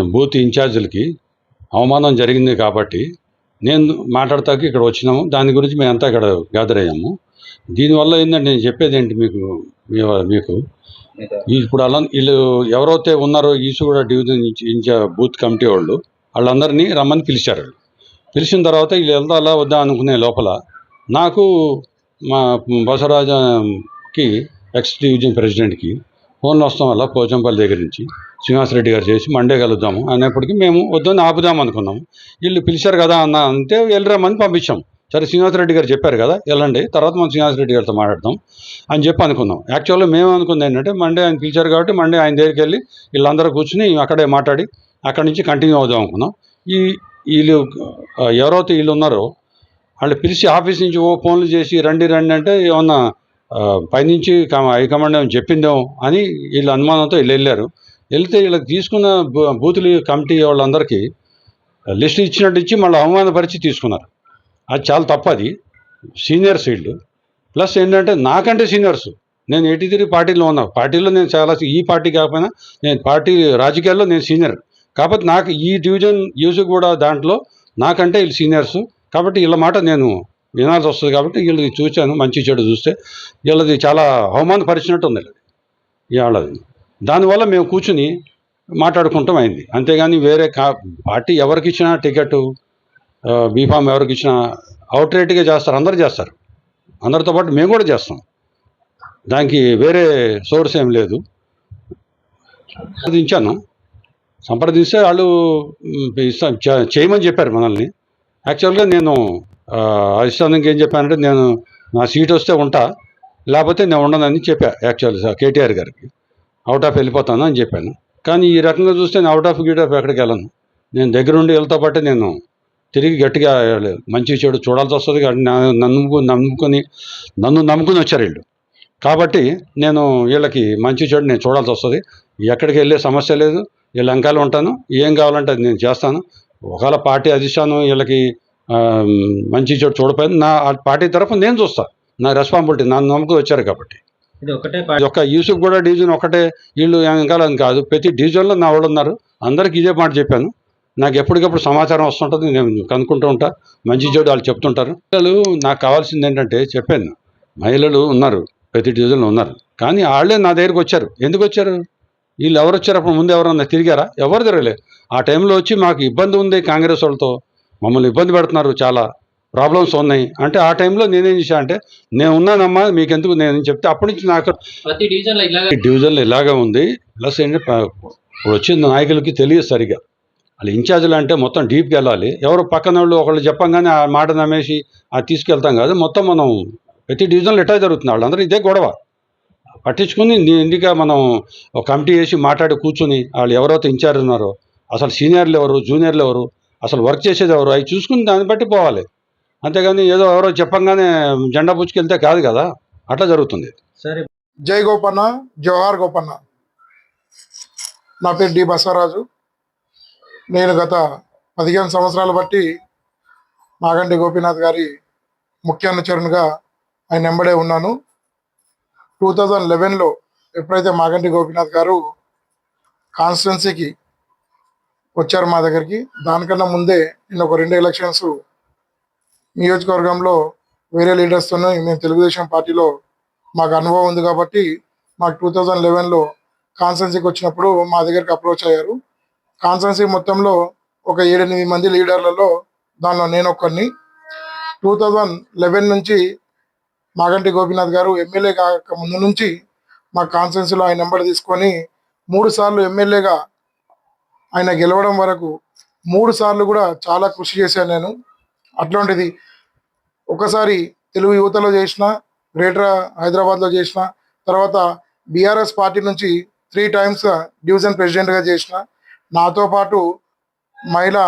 Booth ఇన్ఛార్జీలకి అవమానం జరిగింది కాబట్టి నేను మాట్లాడతాకి ఇక్కడ వచ్చినాము. దాని గురించి మేమంతా ఇక్కడ గ్యాదర్ అయ్యాము. దీనివల్ల ఏంటంటే నేను చెప్పేది ఏంటి మీకు మీకు? ఇప్పుడు అలా వీళ్ళు ఎవరైతే ఉన్నారో ఈసుగూడ డివిజన్ ఇన్ఛ- ఇన్ఛా బూత్ కమిటీ వాళ్ళు వాళ్ళందరినీ రమ్మని పిలిచారు. పిలిచిన తర్వాత వీళ్ళు వెళ్దాలా వద్దా అనుకునే లోపల నాకు మా బసవరాజకి ఎక్స్ డివిజన్ ప్రెసిడెంట్కి ఫోన్లు వస్తాం వల్ల పోచంపల్లి దగ్గర నుంచి. శ్రీనివాసరెడ్డి గారు చేసి మండే కలుద్దాము అనేప్పటికీ మేము వద్దని ఆపుదాం అనుకున్నాము. వీళ్ళు పిలిచారు కదా అన్న అంటే వెళ్ళరామని పంపించాం. సరే శ్రీనివాసరెడ్డి గారు చెప్పారు కదా వెళ్ళండి తర్వాత మనం శ్రీనివాసరెడ్డి గారితో మాట్లాడదాం అని చెప్పి అనుకున్నాం. యాక్చువల్గా మేము అనుకుంది ఏంటంటే మండే ఆయన పిలిచారు కాబట్టి మండే ఆయన దగ్గరికి వెళ్ళి వీళ్ళందరూ కూర్చుని అక్కడే మాట్లాడి అక్కడి నుంచి కంటిన్యూ అవుదాం అనుకున్నాం. ఈ వీళ్ళు ఎవరైతే వీళ్ళు ఉన్నారో వాళ్ళు పిలిచి ఆఫీస్ నుంచి ఓ ఫోన్లు చేసి రండి రండి అంటే ఏమన్నా పైనుంచి కమ- హైకమాండ్ ఏమో చెప్పిందేమో అని వీళ్ళు అనుమానంతో వీళ్ళు వెళ్ళారు. వెళ్తే వీళ్ళకి తీసుకున్న బూతులు కమిటీ వాళ్ళందరికీ లిస్ట్ ఇచ్చినట్టు ఇచ్చి మళ్ళీ అవమానపరిచి తీసుకున్నారు. అది చాలా తప్పు అది. సీనియర్స్ వీళ్ళు ప్లస్ ఏంటంటే నాకంటే సీనియర్స్. నేను ఎయిటీ త్రీ పార్టీలో ఉన్నా. పార్టీలో నేను చాలా ఈ పార్టీ కాకపోయినా నేను పార్టీ రాజకీయాల్లో నేను సీనియర్. కాబట్టి నాకు ఈ డివిజన్ యూజ్ కూడా దాంట్లో నాకంటే వీళ్ళు సీనియర్స్. కాబట్టి వీళ్ళ మాట నేను వినాల్సి వస్తుంది కాబట్టి వీళ్ళది చూశాను. మంచి చెడు చూస్తే వీళ్ళది చాలా అవమానపరిచినట్టు ఉంది. వీళ్ళది. దానివల్ల మేము కూర్చుని మాట్లాడుకుంటాం అయింది. అంతేగాని వేరే కా పార్టీ ఎవరికి ఇచ్చినా టికెట్ బీఫామ్ ఎవరికి ఇచ్చినా అవుట్ రేట్గా చేస్తారు అందరు చేస్తారు. అందరితో పాటు మేము కూడా చేస్తాం. దానికి వేరే సోర్స్ ఏం లేదు. సంప్రదించాను. సంప్రదిస్తే వాళ్ళు ఇస్తాం చేయమని చెప్పారు మనల్ని. యాక్చువల్గా నేను ఆ, ఏం చెప్పానంటే నేను నా సీట్ వస్తే ఉంటా లేకపోతే నేను ఉండనని చెప్పా యాక్చువల్ కేటీఆర్ గారికి. అవుట్ ఆఫ్ వెళ్ళిపోతాను అని చెప్పాను. కానీ ఈ రకంగా చూస్తే నేను అవుట్ ఆఫ్ గీట్ ఆఫ్ ఎక్కడికి వెళ్ళను. నేను దగ్గరుండి వెళ్తా బట్టి నేను తిరిగి గట్టిగా మంచి చెడు చూడాల్సి వస్తుంది కాబట్టి నన్ను నమ్ముకొని నన్ను నమ్ముకుని వచ్చారు వీళ్ళు. కాబట్టి నేను వీళ్ళకి మంచి చెడు నేను చూడాల్సి వస్తుంది. ఎక్కడికి వెళ్ళే సమస్య లేదు. వీళ్ళ అంకాలు ఉంటాను. ఏం కావాలంటే అది నేను చేస్తాను. ఒకవేళ పార్టీ అధిష్టానం వీళ్ళకి మంచి చెడు చూడపోయింది నా పార్టీ తరఫున నేను చూస్తాను నా రెస్పాన్సిబిలిటీ నన్ను నమ్ముకుని వచ్చారు కాబట్టి. ఇది ఒకటే యూసుఫ్ కూడా డివిజన్ ఒకటే వీళ్ళు వెనకాల కాదు. ప్రతి డివిజన్లో నా వాళ్ళు ఉన్నారు. అందరికి ఇదే మాట చెప్పాను. నాకు ఎప్పటికప్పుడు సమాచారం వస్తుంటుంది నేను కనుక్కుంటూ ఉంటా. మంచి చెడు వాళ్ళు చెప్తుంటారు. పిల్లలు నాకు కావాల్సింది ఏంటంటే చెప్పాను. మహిళలు ఉన్నారు ప్రతి డివిజన్లో ఉన్నారు. కానీ వాళ్ళే నా దగ్గరికి వచ్చారు. ఎందుకు వచ్చారు? వీళ్ళు ఎవరు వచ్చారు? అప్పుడు ముందు ఎవరన్నా తిరిగారా? ఎవరు తిరగలే. ఆ టైంలో వచ్చి మాకు ఇబ్బంది ఉంది కాంగ్రెస్ వాళ్ళతో. మమ్మల్ని ఇబ్బంది పెడుతున్నారు చాలా. ప్రాబ్లమ్స్ ఉన్నాయి. అంటే ఆ టైంలో నేనేం చేశా అంటే నేను ఉన్నానమ్మా మీకు ఎందుకు నేను చెప్తే అప్పటి నుంచి నాకు ప్రతి డివిజన్లో ఇలాగే డివిజన్లో ఇలాగే ఉంది. ప్లస్ ఏంటంటే ఇప్పుడు వచ్చిన నాయకులకి తెలియదు సరిగా. వాళ్ళు ఇన్ఛార్జ్లు అంటే మొత్తం డీప్కి వెళ్ళాలి. ఎవరు పక్కన వాళ్ళు ఒకళ్ళు చెప్పంగానే ఆ మాట నమ్మేసి అది తీసుకెళ్తాం కాదు. మొత్తం మనం ప్రతి డివిజన్లో ఎట్టా జరుగుతుంది. వాళ్ళందరూ ఇదే గొడవ. పట్టించుకుని ఇండిగా మనం ఒక కమిటీ వేసి మాట్లాడి కూర్చుని వాళ్ళు ఎవరైతే ఇన్ఛార్జ్ ఉన్నారో అసలు సీనియర్లు ఎవరు జూనియర్లు ఎవరు అసలు వర్క్ చేసేది ఎవరు అవి చూసుకుని దాన్ని బట్టి పోవాలి. అంతేగాని ఏదో ఎవరో చెప్పంగానే జెండా పుచ్చుకెళ్తే కాదు కదా. అట్లా జరుగుతుంది. సరే. జై గోపన్న జవహర్ గోపన్న. నా పేరు డి బసవరాజు. నేను గత పదిహేను సంవత్సరాలు బట్టి మాగంటి గోపీనాథ్ గారి ముఖ్య అనుచరునిగా ఆయన వెంబడే ఉన్నాను. టూ థౌజండ్ లెవెన్లో ఎప్పుడైతే మాగంటి గోపీనాథ్ గారు కాన్స్టిట్యున్సీకి వచ్చారు మా దగ్గరికి దానికన్నా ముందే నేను ఒక రెండు ఎలక్షన్స్ నియోజకవర్గంలో వేరే లీడర్స్తో మేము తెలుగుదేశం పార్టీలో మాకు అనుభవం ఉంది కాబట్టి మాకు టూ థౌజండ్ లెవెన్లో కాన్సెన్సీకి వచ్చినప్పుడు మా దగ్గరికి అప్రోచ్ అయ్యారు. కాన్సెన్సీ మొత్తంలో ఒక ఏడెనిమిది మంది లీడర్లలో దానిలో నేను ఒక్కరిని టూ థౌజండ్ లెవెన్ నుంచి మాగంటి గోపీనాథ్ గారు ఎమ్మెల్యే కాక ముందు నుంచి మా కాన్సెన్సీలో ఆయన నెంబర్ తీసుకొని మూడు సార్లు ఎమ్మెల్యేగా ఆయన గెలవడం వరకు మూడు సార్లు కూడా చాలా కృషి చేశాను నేను. అట్లాంటిది ఒకసారి తెలుగు యువతలో చేసిన గ్రేటర్ హైదరాబాద్లో చేసిన తర్వాత బీఆర్ఎస్ పార్టీ నుంచి త్రీ టైమ్స్ డివిజన్ ప్రెసిడెంట్గా చేసిన నాతో పాటు మహిళా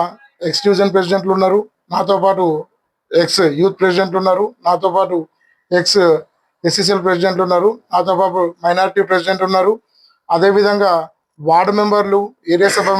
ఎక్స్ డివిజన్ ప్రెసిడెంట్లు ఉన్నారు నాతో పాటు ఎక్స్ యూత్ ప్రెసిడెంట్లు ఉన్నారు నాతో పాటు ఎక్స్ ఎస్ఎస్ఎల్ ప్రెసిడెంట్లు ఉన్నారు నాతో పాటు మైనారిటీ ప్రెసిడెంట్ ఉన్నారు. అదేవిధంగా వార్డు మెంబర్లు ఏరియా సభ